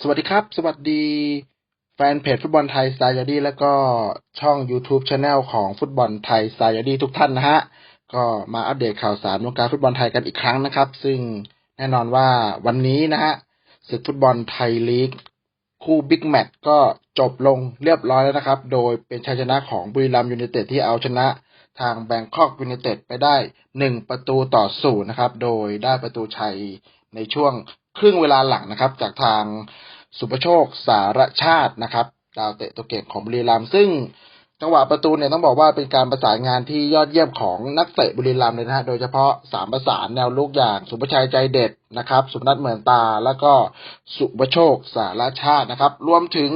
สวัสดีครับ สวัสดีแฟนเพจฟุตบอลไทยสไตล์ยอดีแล้วก็ช่อง YouTube Channel ของฟุตบอลไทยสไตล์ยอดีทุกท่านนะฮะ ก็มาอัปเดตข่าวสารวงการฟุตบอลไทยกันอีกครั้งนะครับ ซึ่งแน่นอนว่าวันนี้นะฮะศึกฟุตบอลไทยลีก คู่บิ๊กแมตช์ก็จบลงเรียบร้อยแล้วนะครับ โดยเป็นชัยชนะของบุรีรัมย์ยูไนเต็ดที่เอาชนะทางแบงคอกยูไนเต็ดไปได้1ประตูต่อศูนย์นะครับ โดยได้ประตูชัยในช่วง ครึ่งเวลาหลังนะครับ จากทางสุประโชคสารชาตินะครับ ดาวเตะตัวเก่งของบุรีรัมย์ซึ่งจังหวะประตูเนี่ยต้องบอกว่าเป็นการประสานงานที่ยอดเยี่ยมของนักเตะบุรีรัมย์เลยนะฮะ โดยเฉพาะสามประสานแนวลุกอย่างสุประชัยใจเด็ดนะครับ สุนัทเหมือนตา แล้วก็สุประโชคสารชาตินะครับ รวมถึง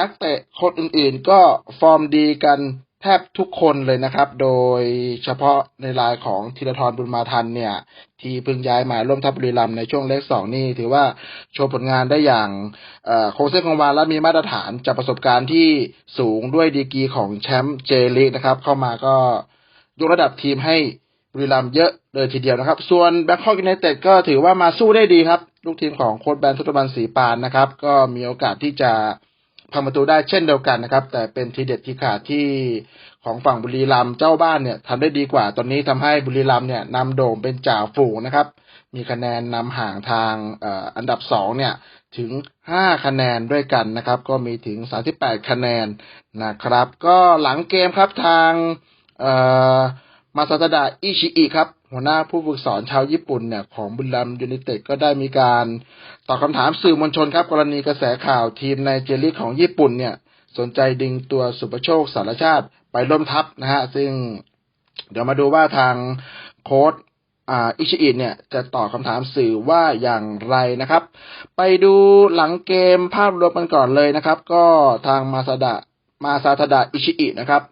นักเตะคนอื่นๆ ก็ฟอร์มดีกัน แทบทุกคนเลยนะครับ โดยเฉพาะในรายของธีรทรบุญมาทันเนี่ย ที่เพิ่งย้ายมาร่วมทัพบุรีรัมย์ในช่วงเลขสองนี่ ถือว่าโชว์ผลงานได้อย่างโคงเส้นคงวาและมีมาตรฐานจากประสบการณ์ที่สูงด้วยดีกีของแชมป์เจลีกนะครับ เข้ามาก็ยกระดับทีมให้บุรีรัมย์เยอะเลยทีเดียวนะครับ ส่วนแบงคอกยูไนเต็ดก็ถือว่ามาสู้ได้ดีครับ ลูกทีมของโค้ชแบนทุตบันสีปานนะครับ ก็มีโอกาสที่จะ พังประตูได้เช่นเดียวกันนะครับ แต่เป็นทีเด็ดทีขาดที่ของฝั่งบุรีรัมย์เจ้าบ้านเนี่ยทำได้ดีกว่า ตอนนี้ทำให้บุรีรัมย์เนี่ยนำโด่งเป็นจ่าฝูงนะครับ มีคะแนนนำห่างทางอันดับสองเนี่ยถึง 5 คะแนนด้วยกันนะครับ ก็มีถึง 38 คะแนนนะครับ ก็หลังเกมครับทางมาซาตดะอิชิอิครับ หัวหน้าผู้ฝึกสอนชาวญี่ปุ่นเนี่ยของบุรีรัมยูไนเต็ดก็ได้มีการตอบคำถามสื่อมวลชนครับ กรณีกระแสข่าวทีมในเจลีของญี่ปุ่นเนี่ย สนใจดึงตัวสุประโชคสารชาติไปร่วมทัพนะฮะ ซึ่งเดี๋ยวมาดูว่าทางโค้ดอิชิอิเนี่ยจะตอบคำถามสื่อว่าอย่างไรนะครับ ไปดูหลังเกมภาพรวมกันก่อนเลยนะครับ ก็ทางมาซาดะมาซาทดะอิชิอินะครับ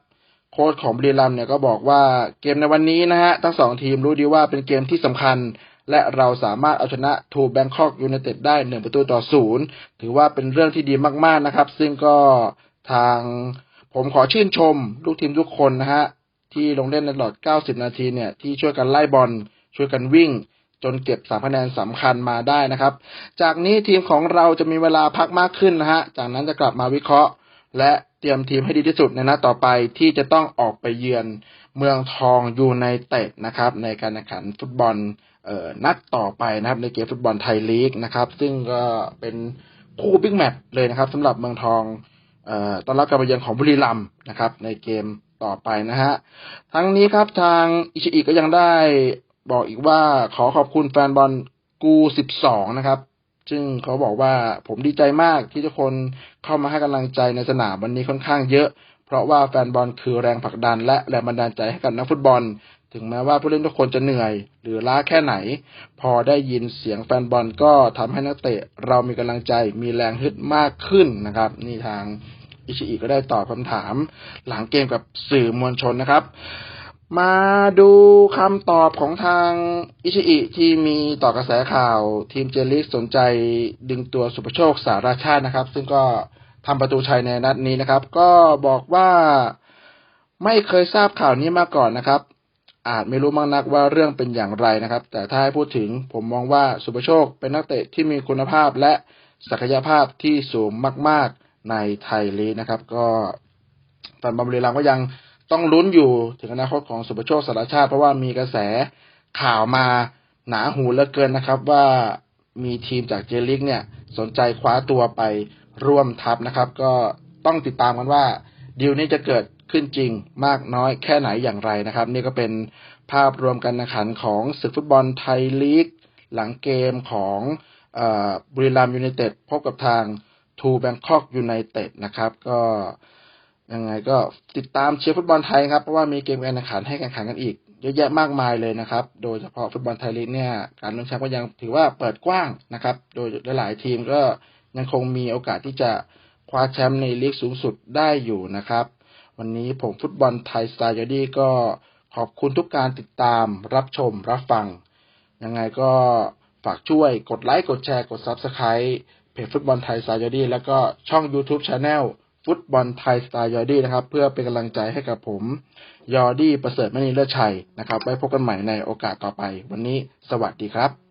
โค้ชของบริลัมเนี่ยก็บอกว่าเกมในวันนี้นะฮะทั้งสองทีมรู้ดีว่าเป็นเกมที่สำคัญ และเราสามารถเอาชนะทูแบงคอกยูไนเต็ดได้หนึ่งประตูต่อศูนย์ถือว่าเป็นเรื่องที่ดีมากๆนะครับ ซึ่งก็ทางผมขอชื่นชมลูกทีมทุกคนนะฮะที่ลงเล่นในตลอด 90 นาทีเนี่ยที่ช่วยกันไล่บอลช่วยกันวิ่ง จนเก็บสามคะแนนสำคัญมาได้นะครับ จากนี้ทีมของเราจะมีเวลาพักมากขึ้นนะฮะจากนั้นจะกลับมาวิเคราะห์ และ เตรียมทีมให้ดีที่สุดในนัดต่อไปที่จะต้องออกไปเยือนเมืองทองยูไนเต็ดนะครับ ในการแข่งขันฟุตบอลเอ่อนัดต่อไปนะครับ ในเกมฟุตบอลไทยลีกนะครับ ซึ่งก็เป็นคู่บิ๊กแมตช์เลยนะครับสำหรับเมืองทองตอนรับการมาเยือนของบุรีรัมย์นะครับ ในเกมต่อไปนะฮะทั้งนี้ครับทางอิชิอิก็ยังได้บอกอีกว่าขอขอบคุณแฟนบอลกูสิบสองนะครับ ซึ่งเขาบอกว่าผมดีใจมากที่ทุกคนเข้ามาให้กำลังใจในสนามวันนี้ค่อนข้างเยอะ เพราะว่าแฟนบอลคือแรงผลักดัน และแรงบันดาลใจให้กับนักฟุตบอล ถึงแม้ว่าผู้เล่นทุกคนจะเหนื่อย หรือล้าแค่ไหน พอได้ยินเสียงแฟนบอลก็ทำให้นักเตะ เรามีกำลังใจมีแรงฮึดมากขึ้นนะครับ นี่ทางอิชิอิก็ได้ตอบคำถาม หลังเกมกับสื่อมวลชนนะครับ มาดูคำตอบของทางอิชิอิที่มีต่อกระแสข่าวทีมเจลิสสนใจดึงตัวสุภโชคสาราชาตินะครับ ซึ่งก็ทำประตูชัยในนัดนี้นะครับ ก็บอกว่าไม่เคยทราบข่าวนี้มาก่อนนะครับ อาจไม่รู้มากนักว่าเรื่องเป็นอย่างไรนะครับ แต่ถ้าให้พูดถึงผมมองว่าสุภโชคเป็นนักเตะที่มีคุณภาพและศักยภาพที่สูงมาก ๆในไทยลีนะครับ ก็แฟนบอลบุรีรัมก็ยัง ต้องลุ้นอยู่ถึงอนาคตของสุภโชคสารชาติ เพราะว่ามีกระแสข่าวมาหนาหูเหลือเกินนะครับ ว่ามีทีมจากเจลิกเนี่ย สนใจคว้าตัวไปร่วมทัพนะครับ ก็ต้องติดตามกันว่าดีลนี้จะเกิดขึ้นจริงมากน้อยแค่ไหนอย่างไรนะครับ นี่ก็เป็นภาพรวมกันนขันของศึกฟุตบอลไทยลีก หลังเกมของบุรีรัมยูไนเต็ดพบกับทางทูแบงคอกยูไนเต็ดนะครับ ก็ ยังไงก็ติดตามเชียร์ฟุตบอลไทยครับ เพราะว่ามีเกมการแข่งขันให้แข่งขันกันอีก เยอะแยะมากมายเลยนะครับ โดยเฉพาะฟุตบอลไทยลีกเนี่ย การลุ้นแชมป์ก็ยังถือว่าเปิดกว้างนะครับ โดยหลายทีมก็ยังคงมีโอกาสที่จะคว้าแชมป์ในลีกสูงสุดได้อยู่นะครับ วันนี้ผมฟุตบอลไทยสไตล์ยดีก็ขอบคุณทุกการติดตามรับชมรับฟัง ยังไงก็ฝากช่วยกดไลค์กดแชร์กดซับสไคร b ์เพจฟุตบอลไทยสไตล์ยอดี้แล้วก็ช่อง YouTube Channel ฟุตบอลไทยสไตล์ยอดี้นะครับ เพื่อเป็นกำลังใจให้กับผม ยอดี้ประเสริฐมณีเลิศชัยนะครับ ไว้พบกันใหม่ในโอกาสต่อไป วันนี้สวัสดีครับ